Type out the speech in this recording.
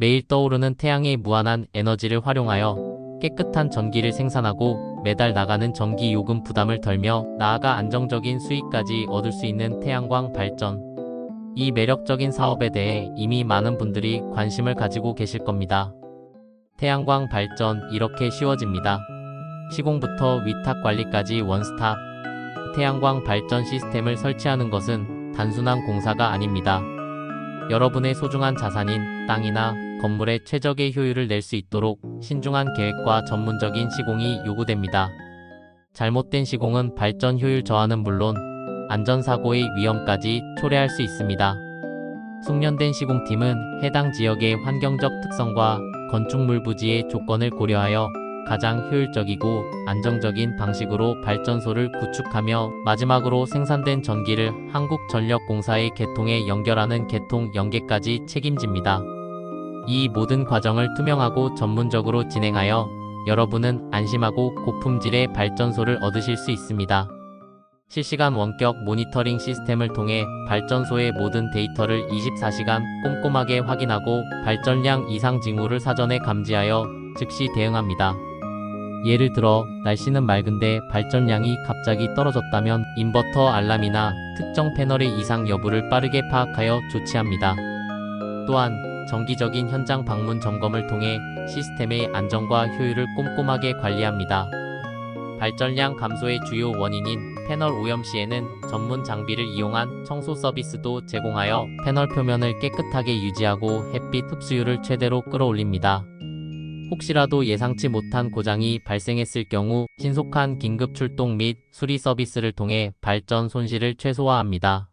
매일 떠오르는 태양의 무한한 에너지를 활용하여 깨끗한 전기를 생산하고 매달 나가는 전기 요금 부담을 덜며 나아가 안정적인 수익까지 얻을 수 있는 태양광 발전. 이 매력적인 사업에 대해 이미 많은 분들이 관심을 가지고 계실 겁니다. 태양광 발전 이렇게 쉬워집니다. 시공부터 위탁 관리까지 원스톱. 태양광 발전 시스템을 설치하는 것은 단순한 공사가 아닙니다. 여러분의 소중한 자산인 땅이나 건물의 최적의 효율을 낼 수 있도록 신중한 계획과 전문적인 시공이 요구됩니다. 잘못된 시공은 발전 효율 저하는 물론 안전사고의 위험까지 초래할 수 있습니다. 숙련된 시공팀은 해당 지역의 환경적 특성과 건축물 부지의 조건을 고려하여 가장 효율적이고 안정적인 방식으로 발전소를 구축하며 마지막으로 생산된 전기를 한국전력공사의 개통에 연결하는 개통 연계까지 책임집니다. 이 모든 과정을 투명하고 전문적으로 진행하여 여러분은 안심하고 고품질의 발전소를 얻으실 수 있습니다. 실시간 원격 모니터링 시스템을 통해 발전소의 모든 데이터를 24시간 꼼꼼하게 확인하고 발전량 이상 징후를 사전에 감지하여 즉시 대응합니다. 예를 들어 날씨는 맑은데 발전량이 갑자기 떨어졌다면 인버터 알람이나 특정 패널의 이상 여부를 빠르게 파악하여 조치합니다. 또한 정기적인 현장 방문 점검을 통해 시스템의 안정과 효율을 꼼꼼하게 관리합니다. 발전량 감소의 주요 원인인 패널 오염 시에는 전문 장비를 이용한 청소 서비스도 제공하여 패널 표면을 깨끗하게 유지하고 햇빛 흡수율을 최대로 끌어올립니다. 혹시라도 예상치 못한 고장이 발생했을 경우 신속한 긴급 출동 및 수리 서비스를 통해 발전 손실을 최소화합니다.